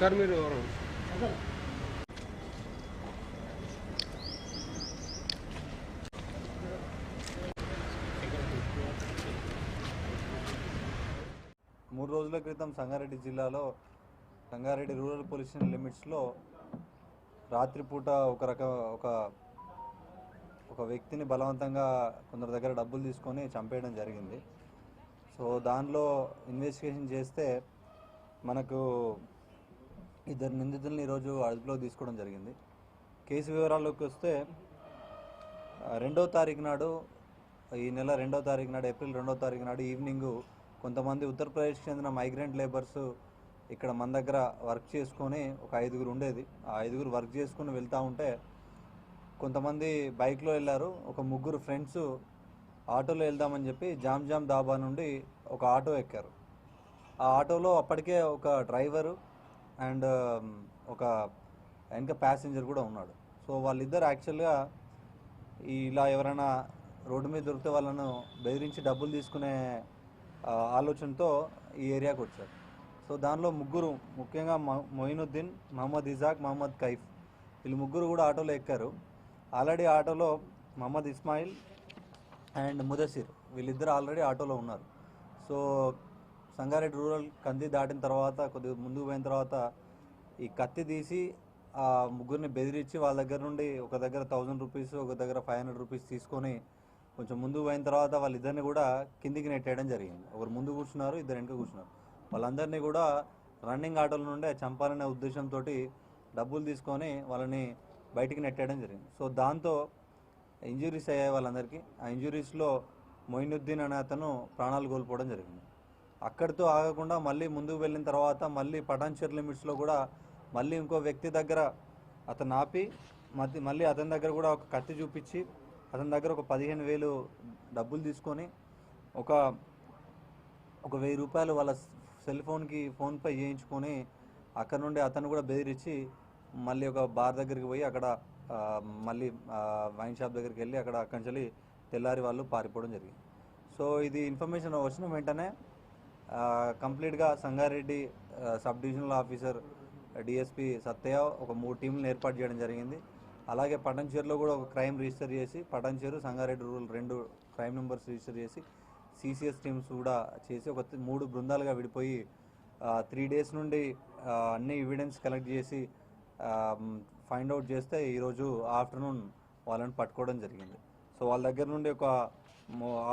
Sir మీరు మూడు రోజుల క్రితం సంగారెడ్డి జిల్లాలో సంగారెడ్డి రూరల్ పోలీస్ స్టేషన్ లిమిట్స్లో రాత్రిపూట ఒక రక ఒక ఒక వ్యక్తిని బలవంతంగా కొందరి దగ్గర డబ్బులు తీసుకొని చంపేయడం జరిగింది. సో దానిలో ఇన్వెస్టిగేషన్ చేస్తే మనకు ఇద్దరు నిందితుల్ని ఈరోజు అదుపులో తీసుకోవడం జరిగింది. కేసు వివరాల్లోకి వస్తే రెండో తారీఖు నాడు ఈ నెల రెండో తారీఖు నాడు ఏప్రిల్ రెండో తారీఖు నాడు ఈవినింగ్ కొంతమంది ఉత్తరప్రదేశ్కి చెందిన మైగ్రెంట్ లేబర్స్ ఇక్కడ మన దగ్గర వర్క్ చేసుకొని ఒక ఐదుగురు ఉండేది. ఆ ఐదుగురు వర్క్ చేసుకుని వెళ్తూ ఉంటే కొంతమంది బైక్లో వెళ్ళారు. ఒక ముగ్గురు ఫ్రెండ్స్ ఆటోలో వెళ్దామని చెప్పి జామ్ జామ్ దాబా నుండి ఒక ఆటో ఎక్కారు. ఆ ఆటోలో అప్పటికే ఒక డ్రైవరు అండ్ ఒక వెనక ప్యాసింజర్ కూడా ఉన్నాడు. సో వాళ్ళిద్దరు యాక్చువల్గా ఇలా ఎవరైనా రోడ్డు మీద దొరికితే వాళ్ళను బెదిరించి డబ్బులు తీసుకునే ఆలోచనతో ఈ ఏరియాకి వచ్చారు. సో దానిలో ముగ్గురు ముఖ్యంగా మొయినుద్దీన్ మహమ్మద్ ఇజాక్ మహమ్మద్ కైఫ్. వీళ్ళు ముగ్గురు కూడా ఆటోలో ఎక్కారు. ఆల్రెడీ ఆటోలో మహమ్మద్ ఇస్మాయిల్ అండ్ ముదసిర్ వీళ్ళిద్దరు ఆల్రెడీ ఆటోలో ఉన్నారు. సో సంగారెడ్డి రూరల్ కంది దాటిన తర్వాత కొద్దిగా ముందుకు పోయిన తర్వాత ఈ కత్తి తీసి ఆ ముగ్గురిని బెదిరించి వాళ్ళ దగ్గర నుండి ఒక దగ్గర థౌజండ్ రూపీస్ ఒక దగ్గర ఫైవ్ హండ్రెడ్ రూపీస్ తీసుకొని కొంచెం ముందుకు పోయిన తర్వాత వాళ్ళిద్దరిని కూడా కిందికి నెట్టేయడం జరిగింది. ఒకరు ముందు కూర్చున్నారు ఇద్దరు వెనుక కూర్చున్నారు. వాళ్ళందరినీ కూడా రన్నింగ్ ఆటోల నుండే చంపాలనే ఉద్దేశంతో డబ్బులు తీసుకొని వాళ్ళని బయటికి నెట్టేయడం జరిగింది. సో దాంతో ఇంజురీస్ అయ్యాయి వాళ్ళందరికీ. ఆ ఇంజురీస్లో మొయినుద్దీన్ అనే అతను ప్రాణాలు కోల్పోవడం జరిగింది. అక్కడితో ఆగకుండా మళ్ళీ ముందుకు వెళ్ళిన తర్వాత మళ్ళీ పటాన్చర్ లిమిట్స్లో కూడా మళ్ళీ ఇంకో వ్యక్తి దగ్గర అతను ఆపి మళ్ళీ అతని దగ్గర కూడా ఒక కత్తి చూపించి అతని దగ్గర ఒక పదిహేను వేలు డబ్బులు తీసుకొని ఒక ఒక వెయ్యి రూపాయలు వాళ్ళ సెల్ ఫోన్కి ఫోన్పే చేయించుకొని అక్కడ నుండి అతను కూడా బెదిరించి మళ్ళీ ఒక బార్ దగ్గరికి పోయి అక్కడ మళ్ళీ వైన్ షాప్ దగ్గరికి వెళ్ళి అక్కడ అక్కడి నుంచి తెల్లారి వాళ్ళు పారిపోవడం జరిగింది. సో ఇది ఇన్ఫర్మేషన్ వచ్చిన వెంటనే కంప్లీట్గా Sangareddy sub divisional officer DSP Sattaiah ఒక మూడు టీంలను ఏర్పాటు చేయడం జరిగింది. అలాగే పటంచేరులో కూడా ఒక క్రైమ్ రిజిస్టర్ చేసి పటంచేరు సంగారెడ్డి రూరల్ రెండు క్రైమ్ నెంబర్స్ రిజిస్టర్ చేసి సిసిఎస్ టీమ్స్ కూడా చేసి ఒక మూడు బృందాలుగా విడిపోయి త్రీ డేస్ నుండి అన్ని ఎవిడెన్స్ కలెక్ట్ చేసి ఫైండ్ అవుట్ చేస్తే ఈరోజు ఆఫ్టర్నూన్ వాళ్ళని పట్టుకోవడం జరిగింది. సో వాళ్ళ దగ్గర నుండి ఒక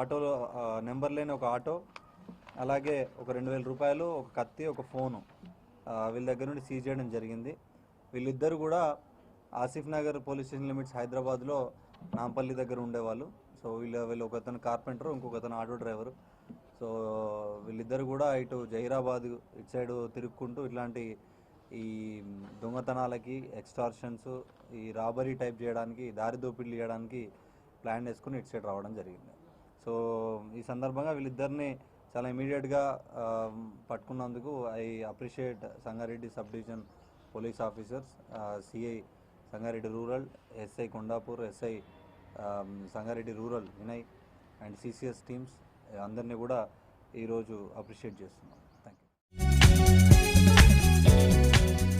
ఆటోలో నెంబర్ లేని ఒక ఆటో అలాగే ఒక రెండు వేల రూపాయలు ఒక కత్తి ఒక ఫోను. వీళ్ళ దగ్గర నుండి సీజ్ చేయడం జరిగింది. వీళ్ళిద్దరు కూడా Asif Nagar police station limits హైదరాబాద్లో నాంపల్లి దగ్గర ఉండేవాళ్ళు. సో వీళ్ళ వీళ్ళు ఒకతను కార్పెంటర్ ఇంకొకతను ఆటో డ్రైవరు. సో వీళ్ళిద్దరు కూడా ఇటు జహీరాబాద్ ఇటు సైడ్ తిరుక్కుంటూ ఇట్లాంటి ఈ దొంగతనాలకి ఎక్స్టార్షన్స్ ఈ రాబరీ టైప్ చేయడానికి దారి దోపిడీలు చేయడానికి ప్లాన్ వేసుకుని ఇటు సైడ్ రావడం జరిగింది. సో ఈ సందర్భంగా వీళ్ళిద్దరిని చాలా ఇమీడియట్గా పట్టుకున్నందుకు I appreciate Sangareddy sub division police officers CI Sangareddy rural SI Kondapur SI Sangareddy rural Vinay and CCS teams అందరినీ కూడా ఈరోజు అప్రిషియేట్ చేస్తున్నాం. Thank you